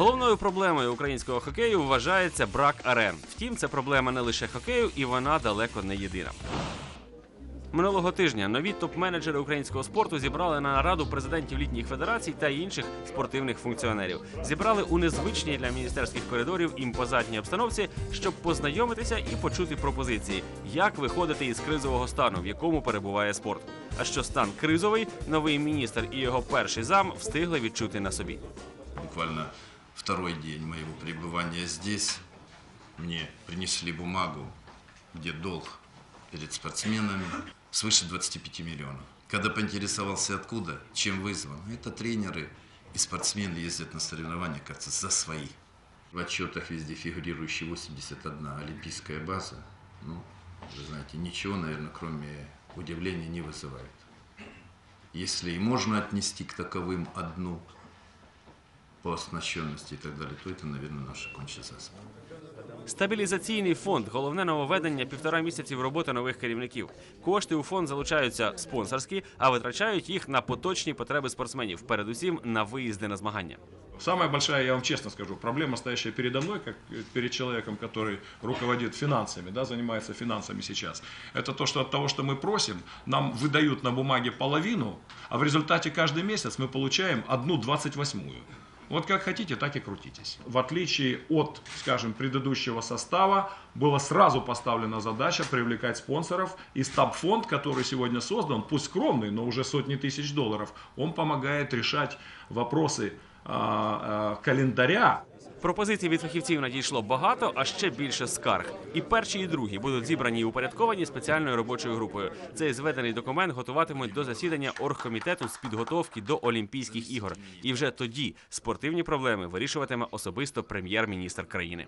Головною проблемою українського хокею вважається брак арен. Втім, це проблема не лише хокею, і вона далеко не єдина. Минулого тижня нові топ-менеджери українського спорту зібрали на нараду президентів літніх федерацій та інших спортивних функціонерів. Зібрали у незвичній для міністерських коридорів імпозантній обстановці, щоб познайомитися і почути пропозиції, як виходити із кризового стану, в якому перебуває спорт. А що стан кризовий, новий міністр і його перший зам встигли відчути на собі. Буквально второй день моего пребывания здесь мне принесли бумагу, где долг перед спортсменами свыше 25 миллионов. Когда поинтересовался откуда, чем вызван, это тренеры и спортсмены ездят на соревнования, кажется, за свои. В отчетах везде фигурирующие 81 олимпийская база, ну, вы знаете, ничего, наверное, кроме удивления не вызывает. Если и можно отнести к таковым одну по оснащенности и так далее, то это, наверное, наша конча заспа. Стабілізаційний фонд головне нововведення півтора місяців роботи нових керівників. Кошти у фонд залучаються спонсорські, а витрачають їх на поточні потреби спортсменів, передусім на виїзди на змагання. Самая большая, я вам честно скажу, проблема, стоящая передо мной, как перед человеком, который руководит финансами, да, занимается финансами сейчас, это то, что от того, что мы просим, нам выдают на бумаге половину, а в результате каждый месяц мы получаем одну двадцать восьмую. Вот как хотите, так и крутитесь. В отличие от, скажем, предыдущего состава, была сразу поставлена задача привлекать спонсоров. И стаб-фонд, который сегодня создан, пусть скромный, но уже сотни тысяч долларов, он помогает решать вопросы а, а, календаря Пропозицій від фахівців надійшло багато, а ще більше скарг. І перші, і другі будуть зібрані і упорядковані спеціальною робочою групою. Цей зведений документ готуватимуть до засідання оргкомітету з підготовки до Олімпійських ігор. І вже тоді спортивні проблеми вирішуватиме особисто прем'єр-міністр країни.